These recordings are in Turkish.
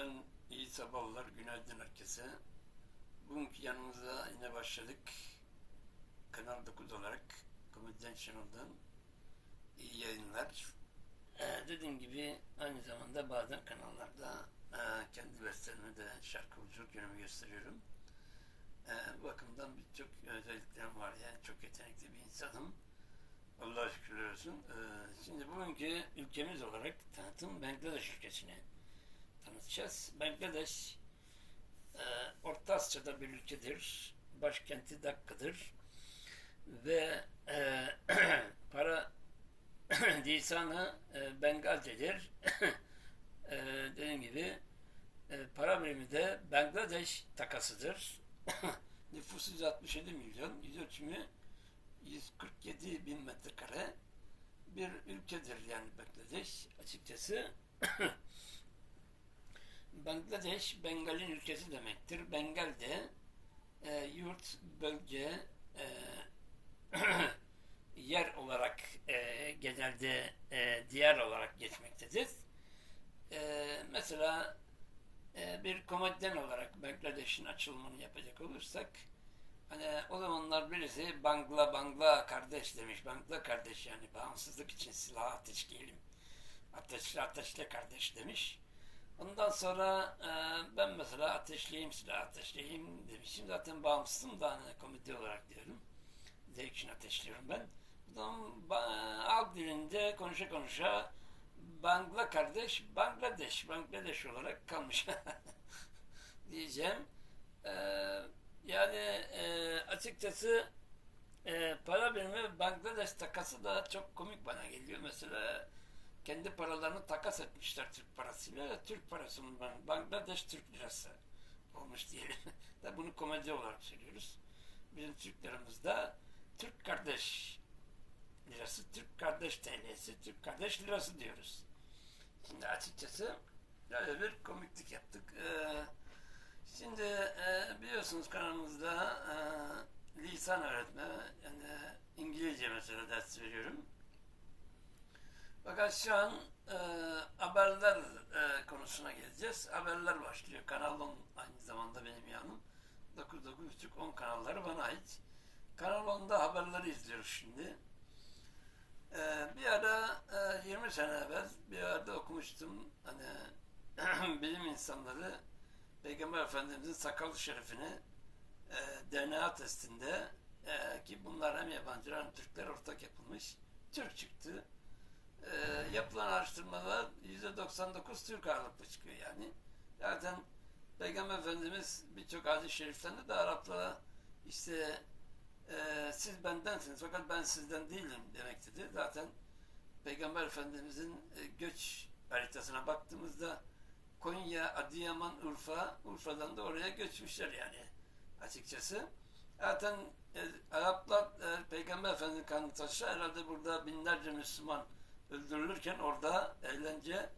Günaydın, iyi sabahlar, günaydın herkese. Bugünkü yanımıza yine başladık. Kanal 9 olarak Komedyen Channel'dan iyi yayınlar. Ee, dediğim gibi aynı zamanda bazen kanallarda e, kendi bestlerime de şarkıcılık yönümü gösteriyorum. E, bu bakımdan birçok özelliklerim var yani çok yetenekli bir insanım. Allah'a şükürler olsun. E, şimdi bugünkü ülkemiz olarak tanıtım Bangladeş ülkesine tanıtacağız. Bangladeş e, Orta Asya'da bir ülkedir. Başkenti Dakka'dır. Ve e, para lisanı e, Bengalcedir. e, dediğim gibi e, para birimi de Bangladeş takasıdır. Nüfusu 167 milyon, yüz ölçümü 147 bin metrekare bir ülkedir yani Bangladeş açıkçası. Bangladeş, Bengal'in ülkesi demektir. Bengal de e, yurt, bölge, e, yer olarak e, genelde e, diğer olarak geçmektedir. E, mesela e, bir komedyen olarak Bangladeş'in açılımını yapacak olursak hani o zamanlar birisi Bangla Bangla kardeş demiş. Bangla kardeş yani bağımsızlık için silah ateşleyelim. Ateşle ateşle kardeş demiş. Ondan sonra e, ben mesela ateşleyeyim silah ateşleyeyim demişim. Zaten bağımsızım da hani komedi olarak diyorum. Zevk için ateşliyorum ben. Buradan ba- halk dilinde konuşa konuşa Bangla kardeş, Bangladeş, Bangladeş olarak kalmış diyeceğim. E, yani e, açıkçası e, para birimi Bangladeş takası da çok komik bana geliyor. Mesela kendi paralarını takas etmişler Türk parasıyla. Türk parasının Bangladeş Türk lirası olmuş diyelim. da bunu komedi olarak söylüyoruz. Bizim Türklerimizde Türk kardeş lirası, Türk kardeş TL'si, Türk kardeş lirası diyoruz. Şimdi açıkçası böyle bir komiklik yaptık. Ee, şimdi e, biliyorsunuz kanalımızda e, lisan öğretme, yani İngilizce mesela ders veriyorum. Fakat şu an e, haberler e, konusuna geleceğiz. Haberler başlıyor. Kanal 10 aynı zamanda benim yanım. 9-9.30-10 kanalları bana ait. Kanal 10'da haberleri izliyoruz şimdi. E, bir ara e, 20 sene evvel bir yerde okumuştum. Hani bilim insanları Peygamber Efendimizin sakalı şerifini e, DNA testinde e, ki bunlar hem yabancılar hem Türkler ortak yapılmış. Türk çıktı e, yapılan araştırmalar %99 Türk ağırlıklı çıkıyor yani. Zaten Peygamber Efendimiz birçok hadis-i şeriflerinde de Araplara işte e, siz bendensiniz fakat ben sizden değilim demektedir. Zaten Peygamber Efendimizin e, göç haritasına baktığımızda Konya, Adıyaman, Urfa, Urfa'dan da oraya göçmüşler yani açıkçası. Zaten e, Araplar e, Peygamber Efendimiz'in kanını taşır. Herhalde burada binlerce Müslüman öldürülürken orada eğlence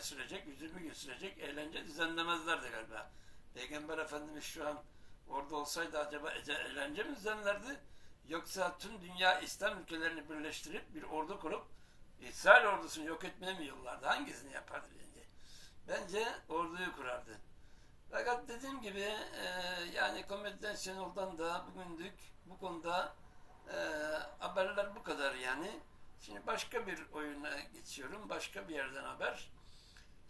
sürecek, 120 gün sürecek eğlence düzenlemezlerdi galiba. Peygamber Efendimiz şu an orada olsaydı acaba eğlence mi düzenlerdi? Yoksa tüm dünya İslam ülkelerini birleştirip bir ordu kurup İsrail ordusunu yok etmeye mi yollardı? Hangisini yapardı bence? Bence orduyu kurardı. Fakat dediğim gibi e, yani Komedyen Channel'dan da bugünlük bu konuda e, haberler bu kadar yani. Şimdi başka bir oyuna geçiyorum. Başka bir yerden haber.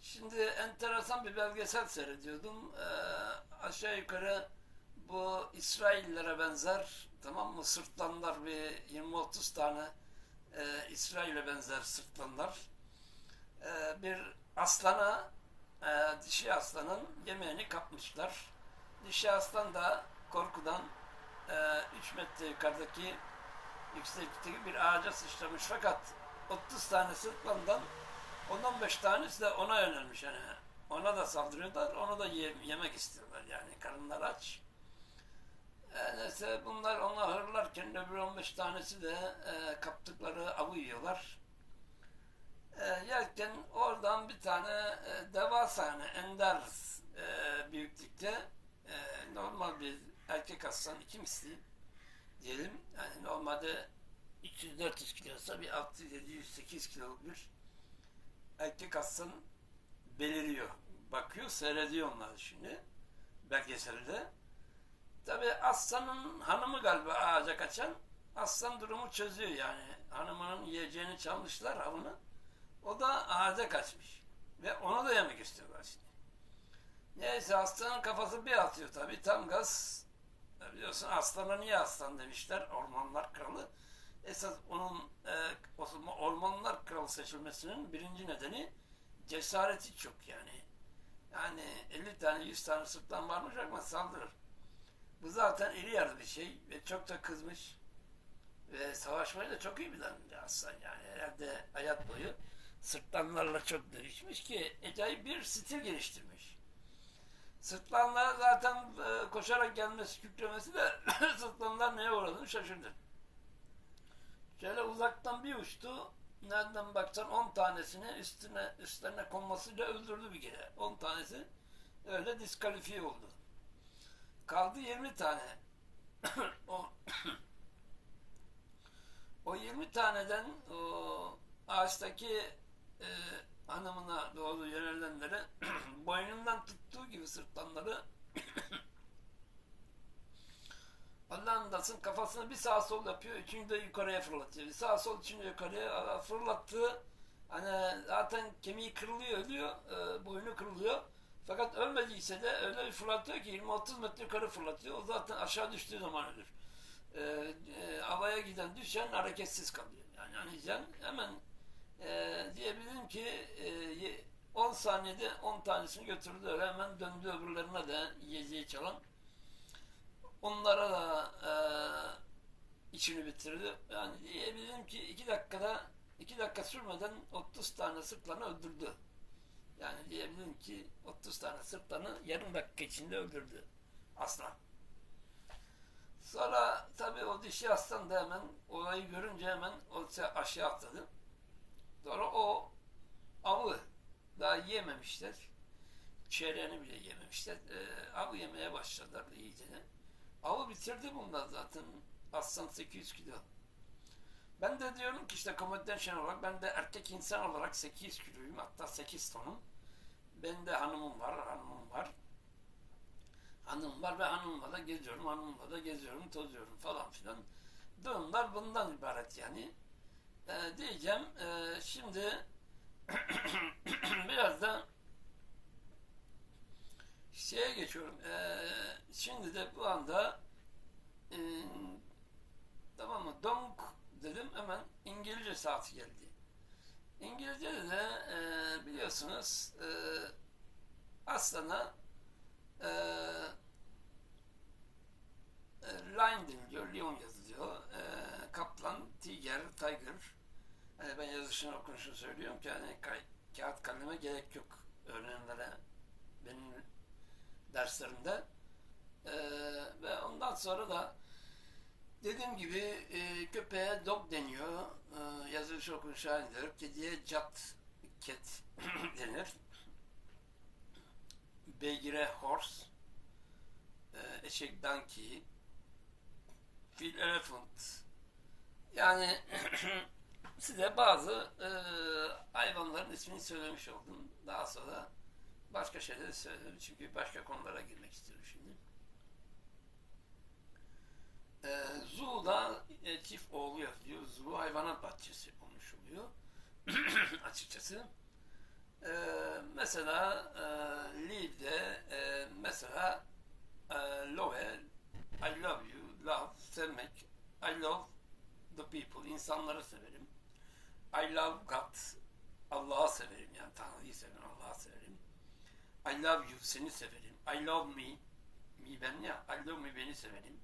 Şimdi enteresan bir belgesel seyrediyordum. Ee, aşağı yukarı bu İsraillere benzer tamam mı? Sırtlanlar bir 20-30 tane e, İsrail'e benzer sırtlanlar. E, bir aslana e, dişi aslanın yemeğini kapmışlar. Dişi aslan da korkudan e, 3 metre yukarıdaki yükseklikteki bir ağaca sıçramış fakat 30 tane sırtlandan 10-15 tanesi de ona yönelmiş yani. Ona da saldırıyorlar, onu da ye- yemek istiyorlar yani. Karınlar aç. E, neyse bunlar onu hırlarken öbür 15 tanesi de e, kaptıkları avı yiyorlar. E, yerken oradan bir tane e, devasa yani ender e, büyüklükte e, normal bir erkek aslan iki misli diyelim. Yani normalde 300-400 kilosa bir 600-700-800 kiloluk bir erkek aslan beliriyor. bakıyor, seyrediyor onları şimdi belgeselde. Tabi aslanın hanımı galiba ağaca kaçan. Aslan durumu çözüyor yani. Hanımının yiyeceğini çalmışlar avını. O da ağaca kaçmış. Ve onu da yemek istiyorlar şimdi. Neyse aslanın kafası bir atıyor tabi tam gaz. Biliyorsun aslana niye aslan demişler ormanlar kralı. Esas onun e, ormanlar kralı seçilmesinin birinci nedeni cesareti çok yani. Yani 50 tane 100 tane sırtlan varmış ama saldırır. Bu zaten iri yarı bir şey ve çok da kızmış. Ve savaşmayı da çok iyi bilen bir aslan yani. Herhalde hayat boyu sırtlanlarla çok dövüşmüş ki acayip bir stil geliştirmiş. Sırtlanlara zaten e, koşarak gelmesi, kükremesi de sırtlanlar neye uğradığını şaşırdı. Şöyle uzaktan bir uçtu. Nereden baksan 10 tanesini üstüne üstlerine konmasıyla öldürdü bir kere. 10 tanesi öyle diskalifiye oldu. Kaldı 20 tane. o, o 20 taneden o ağaçtaki e, hanımına doğru yönelenlere boynundan tuttuğu gibi sırtlanları Allah'ın dasın kafasını bir sağa sol yapıyor, üçüncü de yukarıya fırlatıyor. Bir sağa sol, üçüncü yukarıya fırlattığı hani zaten kemiği kırılıyor, ölüyor, e, boynu kırılıyor. Fakat ölmediyse de öyle bir fırlatıyor ki 20-30 metre yukarı fırlatıyor. O zaten aşağı düştüğü zaman ölür. E, e, havaya giden düşen hareketsiz kalıyor. Yani anlayacaksın hemen e, diyebilirim ki e, 10 saniyede 10 tanesini götürdü hemen döndü öbürlerine de yiyeceği çalan. Onlara da e, işini bitirdi. Yani diyebilirim ki 2 dakikada 2 dakika sürmeden 30 tane sırtlanı öldürdü. Yani diyebilirim ki 30 tane sırtlanı yarım dakika içinde öldürdü aslan. Sonra tabii o dişi aslan da hemen olayı görünce hemen o aşağı atladı. Sonra o avı daha yiyememişler. Çeyreğini bile yememişler. E, avı yemeye başladılar iyice. Avı bitirdi bunlar zaten. Aslan 800 kilo. Ben de diyorum ki işte komedyen şen olarak ben de erkek insan olarak 800 kiloyum. Hatta 8 tonum. Ben de hanımım var, hanımım var. Hanım var ve hanımla da geziyorum, hanımla da geziyorum, tozuyorum falan filan. Durumlar bundan ibaret yani. Ee, diyeceğim, e, şimdi biraz da şeye geçiyorum. Ee, şimdi de bu anda e, tamam mı? Donk dedim hemen İngilizce saati geldi. İngilizce'de de e, biliyorsunuz e, aslana e, e, lion deniliyor, lion yazılıyor. Kaplan, tiger, tiger. Hani ben yazışını okunuşunu söylüyorum ki hani kay- kağıt kaleme gerek yok öğrenenlere benim derslerimde. E, ve ondan sonra da dediğim gibi e, köpeğe dog deniyor. E, yazılışı okunuşu aynıdır. Kediye cat, cat denir. Beygire horse, e, eşek donkey, fil elephant. Yani size bazı e, hayvanların ismini söylemiş oldum. Daha sonra başka şeyleri söylerim çünkü başka konulara girmek istiyorum şimdi. E, Zoo'da e, çift oğlu yazıyor. Zoo hayvanat bahçesi olmuş oluyor. Açıkçası. E, mesela e, Live'de e, mesela e, Love, I love you, love, sevmek, I love the people, insanları severim. I love God, Allah'ı severim yani Tanrı'yı severim, Allah'ı severim. I love you, seni severim. I love me, me ben ya, I love me beni severim.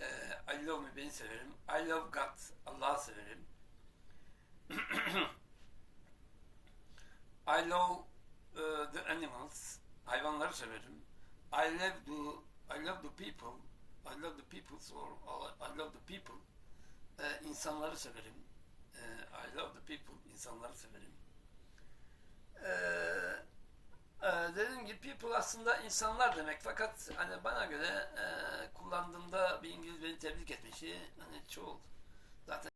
Ee, I love me beni severim. I love God, Allah'ı severim. I love uh, the animals, hayvanları severim. I love the, I love the people, I love the people or I love the people. Ee, insanları severim. Ee, I love the people, insanları severim. Ee, ee, dediğim gibi people aslında insanlar demek fakat hani bana göre e, kullandığımda bir İngiliz beni tebrik etmişi hani çoğul. Zaten